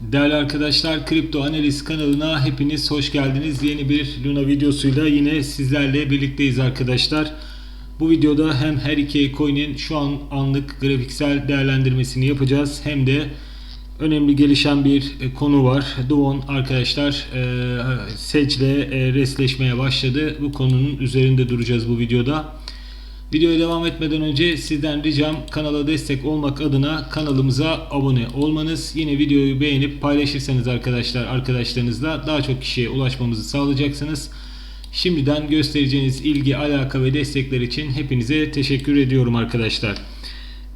Değerli arkadaşlar Kripto Analiz kanalına hepiniz hoş geldiniz. Yeni bir Luna videosuyla yine sizlerle birlikteyiz arkadaşlar. Bu videoda hem her iki coin'in şu an anlık grafiksel değerlendirmesini yapacağız. Hem de önemli gelişen bir e, konu var. Duon arkadaşlar e, Sedge'le e, resleşmeye başladı. Bu konunun üzerinde duracağız bu videoda. Videoya devam etmeden önce sizden ricam kanala destek olmak adına kanalımıza abone olmanız. Yine videoyu beğenip paylaşırsanız arkadaşlar arkadaşlarınızla daha çok kişiye ulaşmamızı sağlayacaksınız. Şimdiden göstereceğiniz ilgi, alaka ve destekler için hepinize teşekkür ediyorum arkadaşlar.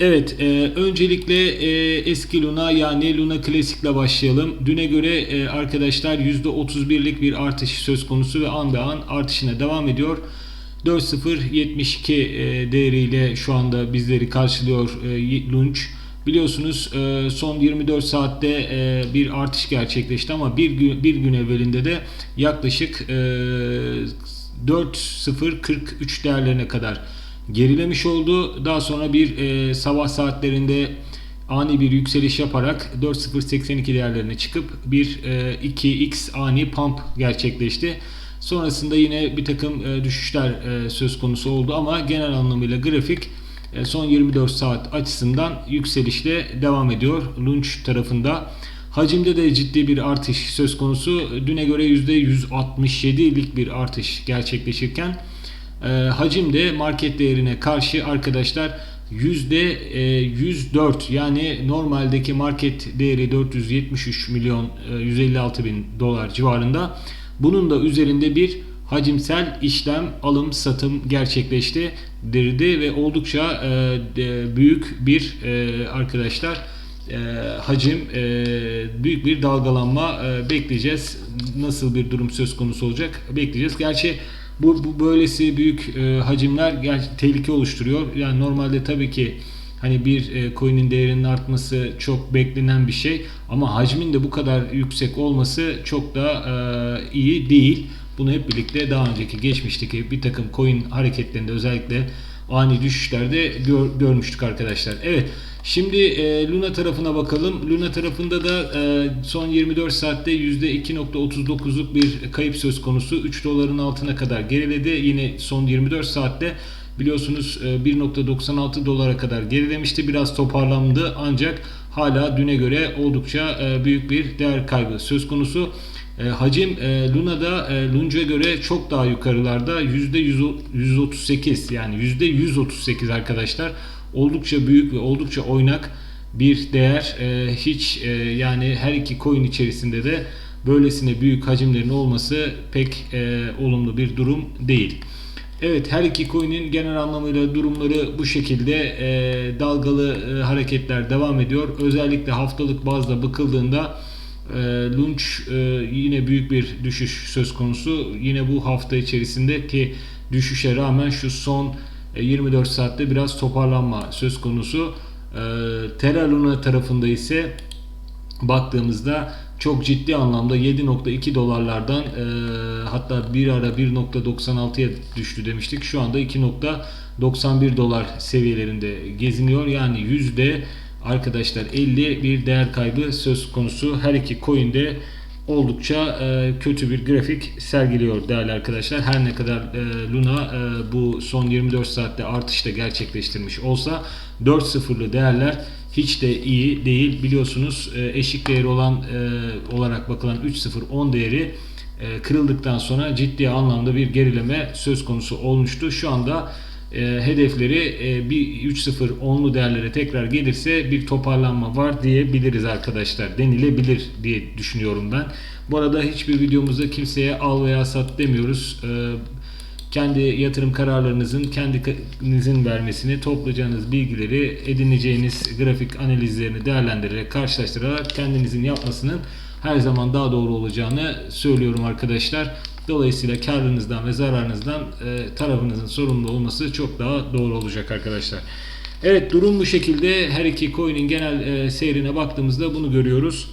Evet, e, öncelikle e, eski Luna yani Luna Classic ile başlayalım. Düne göre e, arkadaşlar %31'lik bir artış söz konusu ve an be an artışına devam ediyor. 4.072 e, değeriyle şu anda bizleri karşılıyor e, Lunch. Biliyorsunuz e, son 24 saatte bir artış gerçekleşti ama bir gün, bir gün evvelinde de yaklaşık e, 4.043 değerlerine kadar gerilemiş oldu. Daha sonra bir sabah saatlerinde ani bir yükseliş yaparak 4.082 değerlerine çıkıp bir e, 2x ani pump gerçekleşti. Sonrasında yine bir takım e, düşüşler e, söz konusu oldu ama genel anlamıyla grafik e, son 24 saat açısından yükselişle devam ediyor Lunch tarafında. Hacimde de ciddi bir artış söz konusu. Düne göre %167'lik bir artış gerçekleşirken e, hacim market değerine karşı arkadaşlar %104 yani normaldeki market değeri 473 milyon 156 bin dolar civarında. Bunun da üzerinde bir hacimsel işlem alım satım gerçekleşti dirdi ve oldukça e, büyük bir e, arkadaşlar e, hacim e, büyük bir dalgalanma e, bekleyeceğiz. Nasıl bir durum söz konusu olacak bekleyeceğiz. Gerçi bu, bu böylesi büyük e, hacimler ger- tehlike oluşturuyor. Yani normalde tabii ki Hani bir e, coin'in değerinin artması çok beklenen bir şey ama hacmin de bu kadar yüksek olması çok da e, iyi değil. Bunu hep birlikte daha önceki geçmişteki bir takım coin hareketlerinde özellikle ani düşüşlerde gör, görmüştük arkadaşlar. Evet şimdi e, Luna tarafına bakalım. Luna tarafında da e, son 24 saatte %2.39'luk bir kayıp söz konusu. 3 doların altına kadar geriledi. Yine son 24 saatte biliyorsunuz 1.96 dolara kadar gerilemişti. Biraz toparlandı ancak hala düne göre oldukça büyük bir değer kaybı söz konusu. Hacim Luna'da Lunch'a göre çok daha yukarılarda %138 yani %138 arkadaşlar. Oldukça büyük ve oldukça oynak bir değer. Hiç yani her iki coin içerisinde de böylesine büyük hacimlerin olması pek olumlu bir durum değil. Evet her iki coin'in genel anlamıyla durumları bu şekilde e, dalgalı e, hareketler devam ediyor. Özellikle haftalık bazda bakıldığında e, Lunch e, yine büyük bir düşüş söz konusu. Yine bu hafta içerisindeki düşüşe rağmen şu son e, 24 saatte biraz toparlanma söz konusu. E, Terra Luna tarafında ise baktığımızda çok ciddi anlamda 7.2 dolarlardan e, hatta bir ara 1.96'ya düştü demiştik. Şu anda 2.91 dolar seviyelerinde geziniyor. Yani yüzde arkadaşlar 50 bir değer kaybı söz konusu. Her iki coin'de oldukça e, kötü bir grafik sergiliyor değerli arkadaşlar. Her ne kadar e, Luna e, bu son 24 saatte artışta gerçekleştirmiş olsa 4.0'lı değerler hiç de iyi değil. Biliyorsunuz e, eşik değeri olan e, olarak bakılan 3.0-10 değeri e, kırıldıktan sonra ciddi anlamda bir gerileme söz konusu olmuştu. Şu anda e, hedefleri e, bir 3.0 10'lu değerlere tekrar gelirse bir toparlanma var diyebiliriz arkadaşlar. Denilebilir diye düşünüyorum ben. Bu arada hiçbir videomuzda kimseye al veya sat demiyoruz. E, kendi yatırım kararlarınızın kendinizin vermesini, toplayacağınız bilgileri, edineceğiniz grafik analizlerini değerlendirerek, karşılaştırarak kendinizin yapmasının her zaman daha doğru olacağını söylüyorum arkadaşlar. Dolayısıyla karınızdan ve zararınızdan e, tarafınızın sorumlu olması çok daha doğru olacak arkadaşlar. Evet durum bu şekilde. Her iki coin'in genel e, seyrine baktığımızda bunu görüyoruz.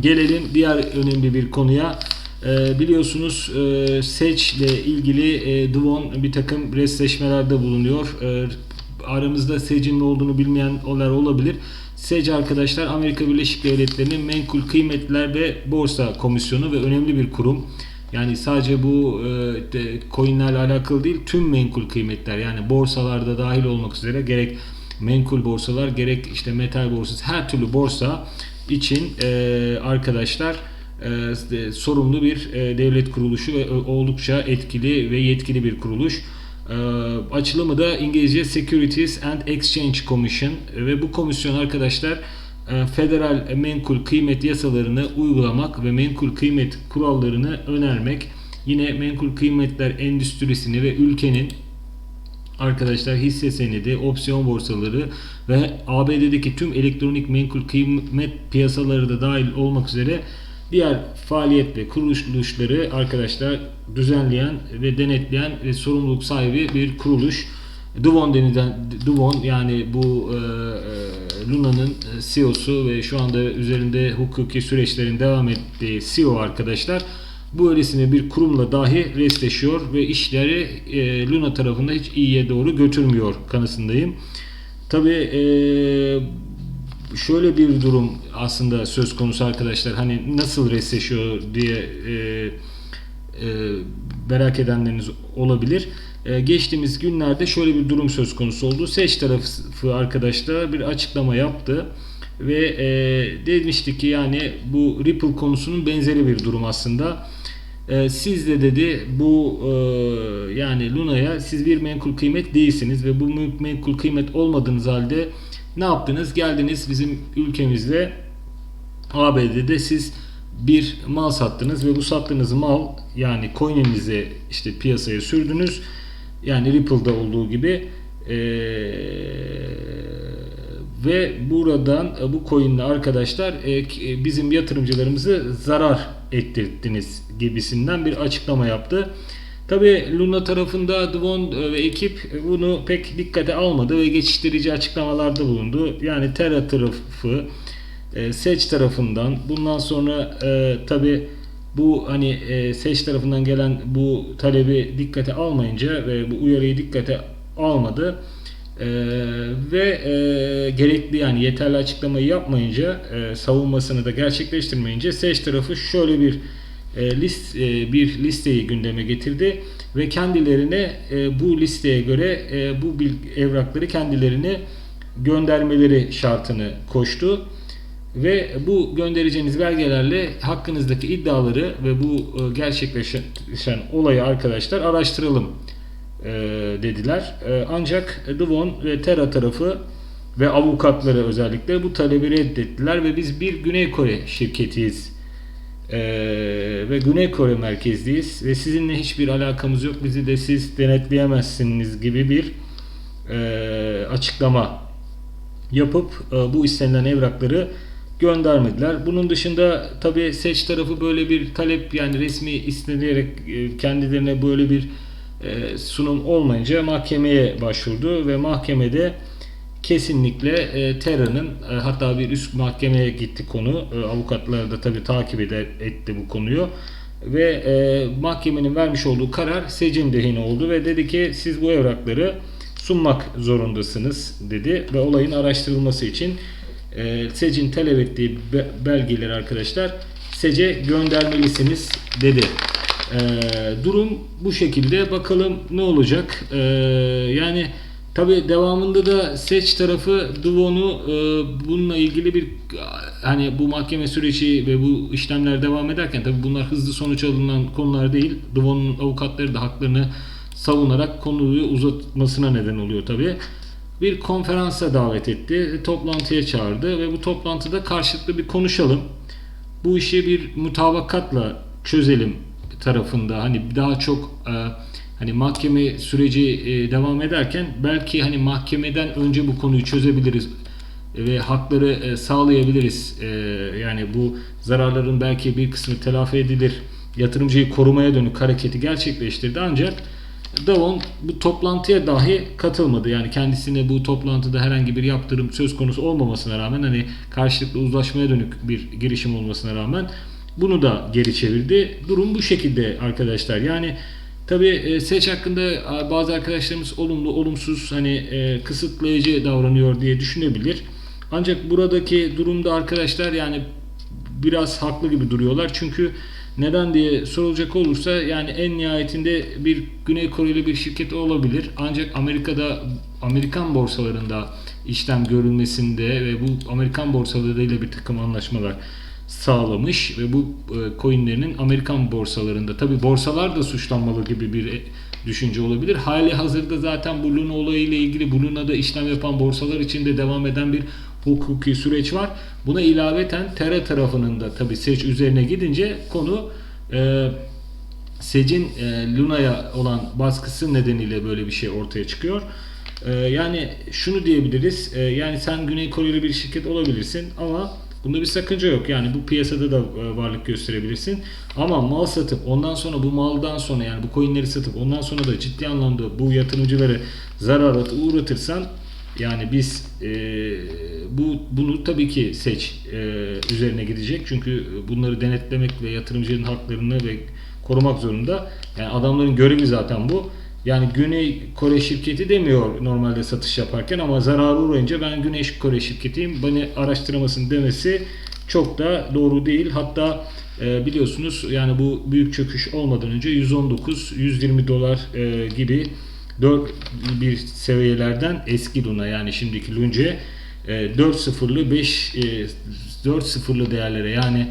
Gelelim diğer önemli bir konuya. E, biliyorsunuz e, seç ile ilgili e, Duvon bir takım resleşmelerde bulunuyor. E, aramızda Sec'in ne olduğunu bilmeyenler olabilir. SEC arkadaşlar Amerika Birleşik Devletleri'nin Menkul Kıymetler ve Borsa Komisyonu ve önemli bir kurum. Yani sadece bu e, coinlerle alakalı değil tüm menkul kıymetler yani borsalarda dahil olmak üzere gerek menkul borsalar gerek işte metal borsası her türlü borsa için e, arkadaşlar e, sorumlu bir e, devlet kuruluşu ve oldukça etkili ve yetkili bir kuruluş. E, açılımı da İngilizce Securities and Exchange Commission ve bu komisyon arkadaşlar e, federal menkul kıymet yasalarını uygulamak ve menkul kıymet kurallarını önermek yine menkul kıymetler endüstrisini ve ülkenin arkadaşlar hisse senedi, opsiyon borsaları ve ABD'deki tüm elektronik menkul kıymet piyasaları da dahil olmak üzere diğer faaliyet ve kuruluşları arkadaşlar düzenleyen ve denetleyen ve sorumluluk sahibi bir kuruluş. Duvon denilen Duvon yani bu e, e, Luna'nın CEO'su ve şu anda üzerinde hukuki süreçlerin devam ettiği CEO arkadaşlar bu öylesine bir kurumla dahi restleşiyor ve işleri e, Luna tarafında hiç iyiye doğru götürmüyor kanısındayım. Tabi e, şöyle bir durum aslında söz konusu arkadaşlar hani nasıl restleşiyor diye e, e, merak edenleriniz olabilir. E, geçtiğimiz günlerde şöyle bir durum söz konusu oldu. Seç tarafı arkadaşlar bir açıklama yaptı ve e, demişti ki yani bu Ripple konusunun benzeri bir durum aslında. E, siz de dedi bu e, yani Luna'ya siz bir menkul kıymet değilsiniz ve bu menkul kıymet olmadığınız halde ne yaptınız? Geldiniz bizim ülkemizde ABD'de siz bir mal sattınız ve bu sattığınız mal yani coin'inizi işte piyasaya sürdünüz. Yani Ripple'da olduğu gibi ee, ve buradan bu coin'le arkadaşlar e, bizim yatırımcılarımızı zarar ettirdiniz gibisinden bir açıklama yaptı. Tabi Luna tarafında Dwon ve ekip bunu pek dikkate almadı ve geçiştirici açıklamalarda bulundu. Yani Terra tarafı e, Seç tarafından bundan sonra e, tabi bu hani e, Seç tarafından gelen bu talebi dikkate almayınca ve bu uyarıyı dikkate almadı e, ve e, gerekli yani yeterli açıklamayı yapmayınca e, savunmasını da gerçekleştirmeyince Seç tarafı şöyle bir e, list e, bir listeyi gündeme getirdi ve kendilerine e, bu listeye göre e, bu evrakları kendilerine göndermeleri şartını koştu ve bu göndereceğiniz belgelerle hakkınızdaki iddiaları ve bu e, gerçekleşen olayı arkadaşlar araştıralım e, dediler. E, ancak Devon ve Terra tarafı ve avukatları özellikle bu talebi reddettiler ve biz bir Güney Kore şirketiyiz ve Güney Kore merkezliyiz ve sizinle hiçbir alakamız yok bizi de siz denetleyemezsiniz gibi bir açıklama yapıp bu istenilen evrakları göndermediler. Bunun dışında tabi seç tarafı böyle bir talep yani resmi istenilerek e, kendilerine böyle bir e, sunum olmayınca mahkemeye başvurdu ve mahkemede kesinlikle e, Terra'nın hatta bir üst mahkemeye gitti konu. E, avukatlar da tabi takip eder, etti bu konuyu. Ve mahkemenin vermiş olduğu karar secin lehine oldu ve dedi ki siz bu evrakları sunmak zorundasınız dedi ve olayın araştırılması için e, secin talep ettiği be, belgeleri arkadaşlar sece göndermelisiniz dedi. E, durum bu şekilde bakalım ne olacak. E, yani Tabi devamında da seç tarafı Duvon'u e, bununla ilgili bir hani bu mahkeme süreci ve bu işlemler devam ederken tabi bunlar hızlı sonuç alınan konular değil. Duvon'un avukatları da haklarını savunarak konuyu uzatmasına neden oluyor tabi. Bir konferansa davet etti, toplantıya çağırdı ve bu toplantıda karşılıklı bir konuşalım. Bu işi bir mutabakatla çözelim tarafında hani daha çok e, hani mahkeme süreci e, devam ederken belki hani mahkemeden önce bu konuyu çözebiliriz ve hakları e, sağlayabiliriz. E, yani bu zararların belki bir kısmı telafi edilir. Yatırımcıyı korumaya dönük hareketi gerçekleştirdi ancak Davon bu toplantıya dahi katılmadı. Yani kendisine bu toplantıda herhangi bir yaptırım söz konusu olmamasına rağmen hani karşılıklı uzlaşmaya dönük bir girişim olmasına rağmen bunu da geri çevirdi. Durum bu şekilde arkadaşlar. Yani Tabi e, seç hakkında bazı arkadaşlarımız olumlu, olumsuz, hani e, kısıtlayıcı davranıyor diye düşünebilir. Ancak buradaki durumda arkadaşlar yani biraz haklı gibi duruyorlar. Çünkü neden diye sorulacak olursa yani en nihayetinde bir Güney Koreli bir şirket olabilir. Ancak Amerika'da Amerikan borsalarında işlem görülmesinde ve bu Amerikan borsalarıyla bir takım anlaşmalar sağlamış ve bu e, coinlerinin Amerikan borsalarında tabi borsalar da suçlanmalı gibi bir e, düşünce olabilir. Hali hazırda zaten bu Luna olayıyla ilgili bu Luna'da işlem yapan borsalar için de devam eden bir hukuki süreç var. Buna ilaveten Terra tarafının da tabi seç üzerine gidince konu e, Sec'in e, Luna'ya olan baskısı nedeniyle böyle bir şey ortaya çıkıyor. E, yani şunu diyebiliriz. E, yani sen Güney Koreli bir şirket olabilirsin ama bunda bir sakınca yok. Yani bu piyasada da e, varlık gösterebilirsin. Ama mal satıp ondan sonra bu maldan sonra yani bu coinleri satıp ondan sonra da ciddi anlamda bu yatırımcıları zarara uğratırsan yani biz e, bu bunu tabii ki seç e, üzerine gidecek. Çünkü bunları denetlemek ve yatırımcının haklarını ve korumak zorunda. Yani adamların görevi zaten bu. Yani Güney Kore şirketi demiyor normalde satış yaparken ama zararı uğrayınca ben Güney Kore şirketiyim beni araştırmasın demesi çok da doğru değil. Hatta e, biliyorsunuz yani bu büyük çöküş olmadan önce 119-120 dolar e, gibi 4 bir seviyelerden eski Luna yani şimdiki Lunce e, 4 sıfırlı 5 e, 4 sıfırlı değerlere yani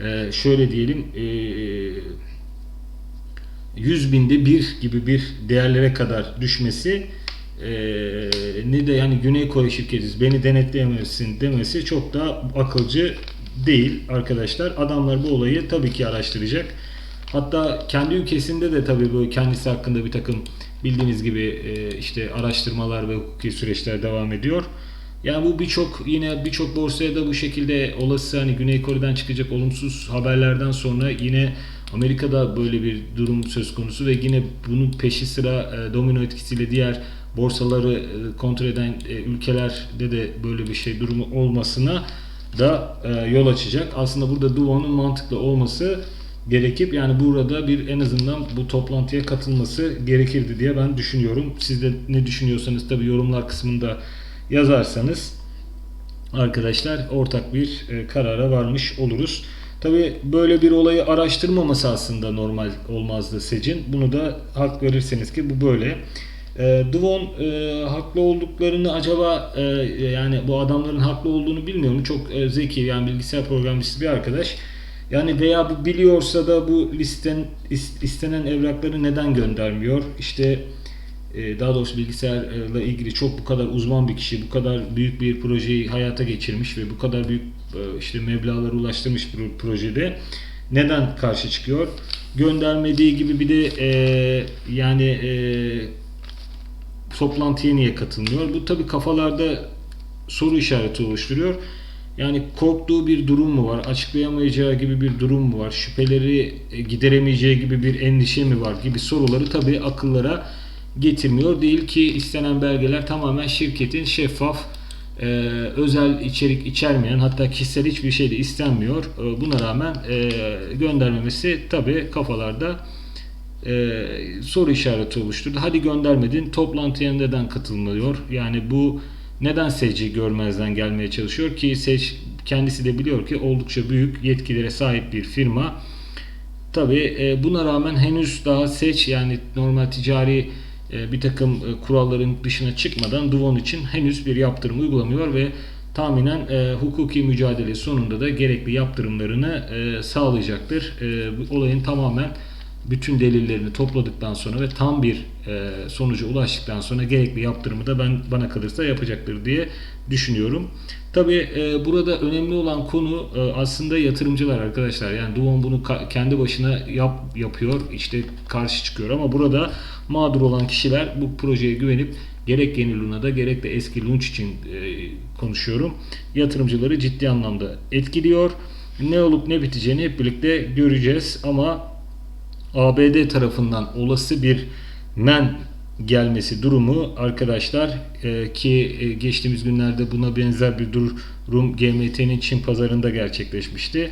e, şöyle diyelim e, 100 binde bir gibi bir değerlere kadar düşmesi e, ne de yani Güney Kore şirketiz beni denetleyemezsin demesi çok da akılcı değil arkadaşlar. Adamlar bu olayı tabii ki araştıracak. Hatta kendi ülkesinde de tabii böyle kendisi hakkında bir takım bildiğiniz gibi e, işte araştırmalar ve hukuki süreçler devam ediyor. Yani bu birçok yine birçok borsaya da bu şekilde olası hani Güney Kore'den çıkacak olumsuz haberlerden sonra yine Amerika'da böyle bir durum söz konusu ve yine bunun peşi sıra e, domino etkisiyle diğer borsaları e, kontrol eden ülkelerde de böyle bir şey durumu olmasına da yol açacak. Aslında burada Duo'nun mantıklı olması gerekip yani burada bir en azından bu toplantıya katılması gerekirdi diye ben düşünüyorum. Siz de ne düşünüyorsanız tabi yorumlar kısmında yazarsanız arkadaşlar ortak bir e, karara varmış oluruz. Tabi böyle bir olayı araştırmaması aslında normal olmazdı Secin. Bunu da hak verirseniz ki bu böyle. E, Duvon e, haklı olduklarını acaba e, yani bu adamların haklı olduğunu bilmiyorum. Çok e, zeki yani bilgisayar programcısı bir arkadaş. Yani veya bu biliyorsa da bu listen istenen evrakları neden göndermiyor? İşte e, daha doğrusu bilgisayarla ilgili çok bu kadar uzman bir kişi, bu kadar büyük bir projeyi hayata geçirmiş ve bu kadar büyük e, işte meblağlara ulaştırmış bir projede neden karşı çıkıyor? Göndermediği gibi bir de e, yani e, toplantıya niye katılmıyor? Bu tabi kafalarda soru işareti oluşturuyor. Yani korktuğu bir durum mu var? Açıklayamayacağı gibi bir durum mu var? Şüpheleri gideremeyeceği gibi bir endişe mi var? Gibi soruları tabi akıllara getirmiyor. Değil ki istenen belgeler tamamen şirketin şeffaf, e, özel içerik içermeyen hatta kişisel hiçbir şey de istenmiyor. E, buna rağmen e, göndermemesi tabi kafalarda e, soru işareti oluşturdu. Hadi göndermedin toplantıya neden katılmıyor? Yani bu neden SEC'i görmezden gelmeye çalışıyor ki SEC kendisi de biliyor ki oldukça büyük yetkilere sahip bir firma. Tabi e, buna rağmen henüz daha SEC yani normal ticari e, bir takım e, kuralların dışına çıkmadan Duvon için henüz bir yaptırım uygulamıyor ve tahminen e, hukuki mücadele sonunda da gerekli yaptırımlarını e, sağlayacaktır. E, olayın tamamen bütün delillerini topladıktan sonra ve tam bir sonuca ulaştıktan sonra gerekli yaptırımı da ben bana kalırsa yapacaktır diye düşünüyorum. Tabi e, burada önemli olan konu e, aslında yatırımcılar arkadaşlar. Yani Duon bunu kendi başına yap, yapıyor, işte karşı çıkıyor ama burada mağdur olan kişiler bu projeye güvenip gerek yeni Luna'da gerek de eski Lunch için e, konuşuyorum. Yatırımcıları ciddi anlamda etkiliyor. Ne olup ne biteceğini hep birlikte göreceğiz ama ABD tarafından olası bir men gelmesi durumu arkadaşlar e, ki e, geçtiğimiz günlerde buna benzer bir durum GMT'nin Çin pazarında gerçekleşmişti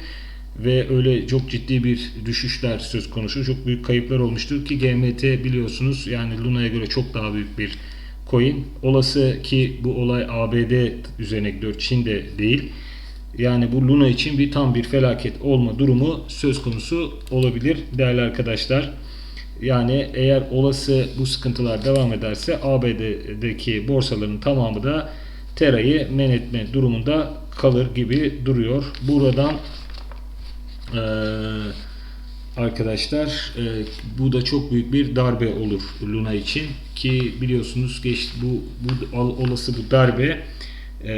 ve öyle çok ciddi bir düşüşler söz konusu çok büyük kayıplar olmuştur ki GMT biliyorsunuz yani Luna'ya göre çok daha büyük bir coin. Olası ki bu olay ABD üzerine gidiyor, Çin'de değil. Yani bu Luna için bir tam bir felaket olma durumu söz konusu olabilir değerli arkadaşlar. Yani eğer olası bu sıkıntılar devam ederse ABD'deki borsaların tamamı da Tera'yı men etme durumunda kalır gibi duruyor. Buradan eee, arkadaşlar e, bu da çok büyük bir darbe olur Luna için ki biliyorsunuz geç bu, bu olası bu darbe e,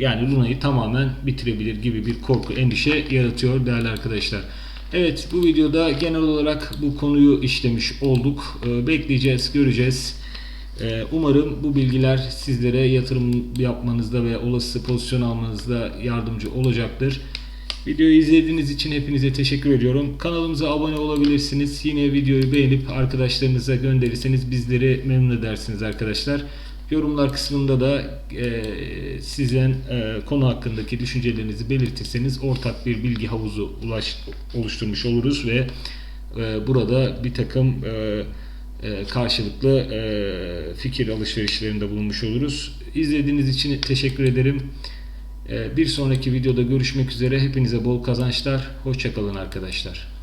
yani Luna'yı tamamen bitirebilir gibi bir korku endişe yaratıyor değerli arkadaşlar. Evet bu videoda genel olarak bu konuyu işlemiş olduk. E, bekleyeceğiz, göreceğiz. E, umarım bu bilgiler sizlere yatırım yapmanızda ve olası pozisyon almanızda yardımcı olacaktır. Videoyu izlediğiniz için hepinize teşekkür ediyorum. Kanalımıza abone olabilirsiniz. Yine videoyu beğenip arkadaşlarınıza gönderirseniz bizleri memnun edersiniz arkadaşlar. Yorumlar kısmında da e, sizin e, konu hakkındaki düşüncelerinizi belirtirseniz ortak bir bilgi havuzu ulaş, oluşturmuş oluruz ve e, burada bir takım e, e, karşılıklı e, fikir alışverişlerinde bulunmuş oluruz. İzlediğiniz için teşekkür ederim. E, bir sonraki videoda görüşmek üzere. Hepinize bol kazançlar. Hoşçakalın arkadaşlar.